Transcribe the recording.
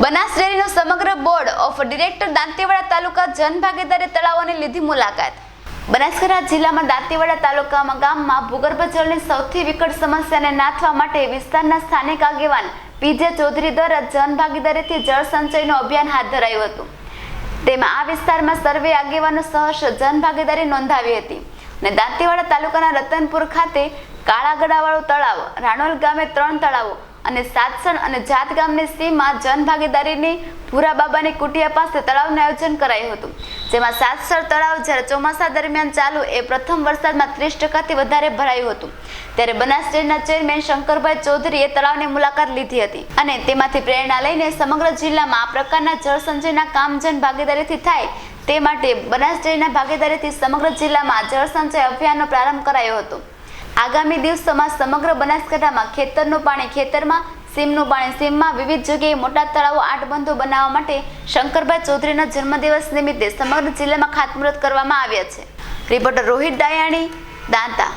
બનાસ ડેરીનો સમગ્ર board of director Dantiwada તાલુકા જનભાગીદારી તળાવોની લીધી મુલાકાત. બનાસકાંઠા જિલ્લામાં દાંતીવાડા તાલુકામાં ગામમાં ભૂગર્ભ જળની સૌથી વિકટ સમસ્યાને નાથવા માટે વિસ્તારના સ્થાનિક આગેવાન પીજે ચૌધરી દ્વારા જનભાગીદારીથી જળ સંચયનું અભિયાન હાથ ધરાયું હતું. તેમાં આ વિસ્તારમાં સર્વે આગેવાનો સહર્ષ જનભાગીદારી નોંધાવી હતી અને દાંતીવાડા તાલુકાના રતનપુર ખાતે કાળાગડાવાળું તળાવ, રાણોલ ગામે ત્રણ તળાવો અને સાતસણ અને જાત ગામની સીમમાં જનભાગીદારીની ભૂરા બાબાની કુટિયા પાસે તળાવનું આયોજન કરાયું હતું. જેમાં સાતસર તળાવ જ્યારે ચોમાસા દરમિયાન ચાલુ, એ પ્રથમ વરસાદમાં ત્રીસ ટકાથી વધારે ભરાયું હતું. ત્યારે બનાસ ડેરીના ચેરમેન શંકરભાઈ ચૌધરીએ તળાવની મુલાકાત લીધી હતી અને તેમાંથી પ્રેરણા લઈને સમગ્ર જિલ્લામાં આ પ્રકારના જળસંચયના કામ જન ભાગીદારીથી થાય તે માટે બનાસ ડેરીના ભાગીદારીથી સમગ્ર જિલ્લામાં જળસંચય અભિયાનનો પ્રારંભ કરાયો હતો. આગામી દિવસોમાં સમગ્ર બનાસકાંઠામાં ખેતરનું પાણી ખેતરમાં, સીમનું પાણી સીમમાં, વિવિધ જગ્યાએ મોટા તળાવો, આટબંધો બનાવવા માટે શંકરભાઈ ચૌધરીના જન્મદિવસ નિમિત્તે સમગ્ર જિલ્લામાં ખાતમુહૂર્ત કરવામાં આવ્યા છે. રિપોર્ટર રોહિત દયાણી દાંતા.